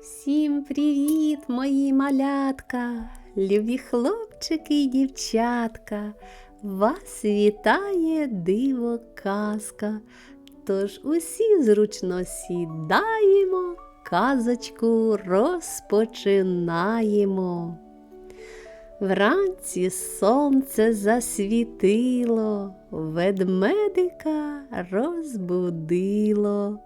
Всім привіт, мої малятка, любі хлопчики і дівчатка. Вас вітає диво казка. Тож усі зручно сідаємо, казочку розпочинаємо. Вранці сонце засвітило, ведмедика розбудило.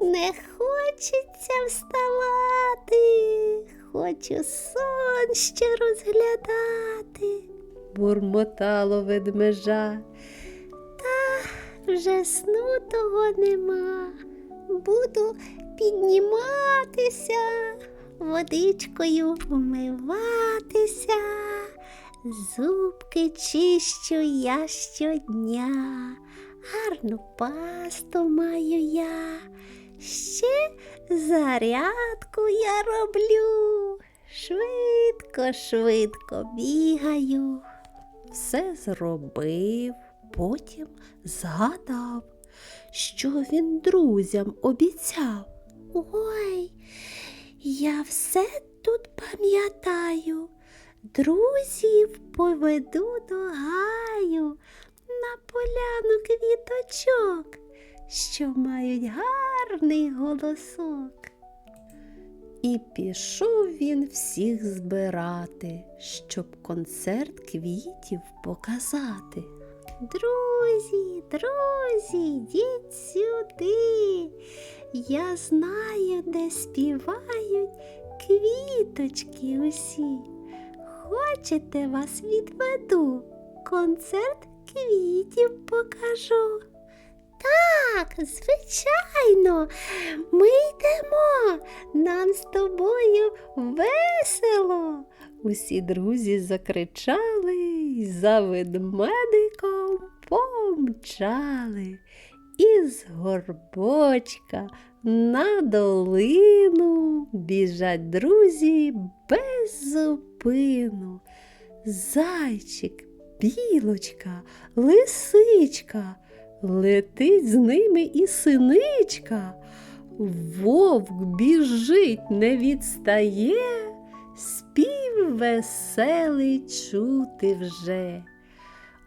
Не хочеться вставати, хочу сон ще розглядати, бурмотало ведмежа. Та вже сну того нема. Буду підніматися, водичкою вмиватися, зубки чищу я щодня, гарну пасту маю я, ще зарядку я роблю, швидко, швидко бігаю. Все зробив, потім згадав, що він друзям обіцяв. Ой, я все тут пам'ятаю, друзів поведу до гаю на поляну квіточок, що мають гарний голосок. І пішов він всіх збирати, щоб концерт квітів показати. Друзі, друзі, йдіть сюди. Я знаю, де співають квіточки усі. Хочете вас відведу, концерт квітів покажу. Так, звичайно, ми йдемо, нам з тобою весело. Усі друзі закричали й за ведмедиком помчали. Із горбочка на долину біжать друзі без зупину. Зайчик, білочка, лисичка, летить з ними і синичка. Вовк біжить, не відстає, спів веселий чути вже.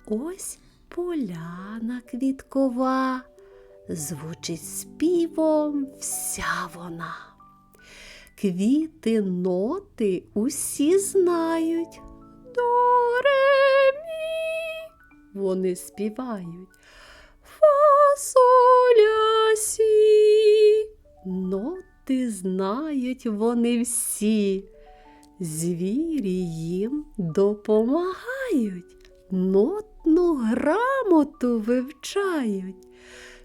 Ось поляна квіткова, звучить співом вся вона. Квіти ноти усі знають. До вони співають. Соля сі. Ноти знають вони всі. Звірі їм допомагають, нотну грамоту вивчають.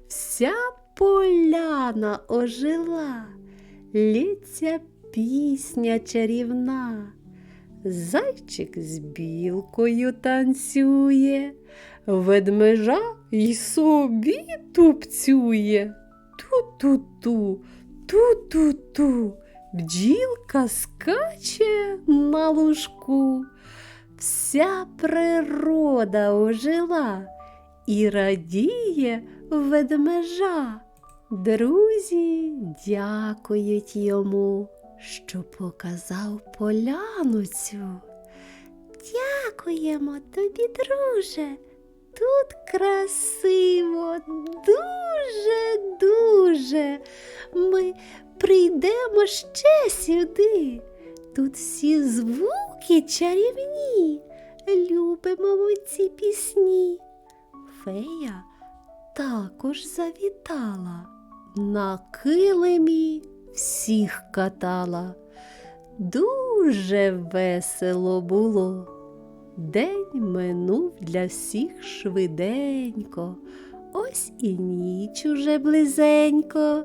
Вся поляна ожила, лється пісня чарівна. Зайчик з білкою танцює, ведмежа й собі тупцює. Ту-ту-ту, ту-ту-ту, бджілка скаче на лужку. Вся природа ожила і радіє ведмежа. Друзі дякують йому, що показав поляну цю. Дякуємо тобі, друже. Тут красиво, дуже, дуже. Ми прийдемо ще сюди. Тут всі звуки чарівні. Любимо ми ці пісні. Фея також завітала, на килимі всіх катала. Дуже весело було. День минув для всіх швиденько, ось і ніч уже близенько.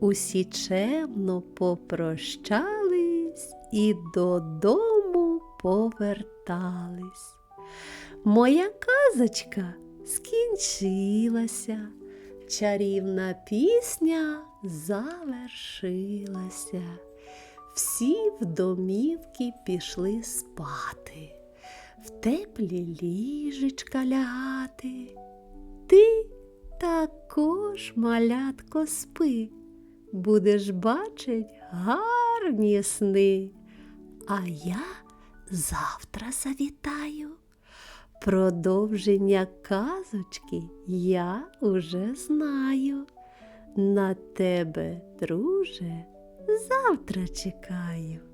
Усі чемно попрощались і додому повертались. Моя казочка скінчилася, чарівна пісня завершилася. Всі в домівки пішли спати, теплі ліжечка лягати. Ти також, малятко, спи, будеш бачить гарні сни. А я завтра завітаю. Продовження казочки я уже знаю. На тебе, друже, завтра чекаю.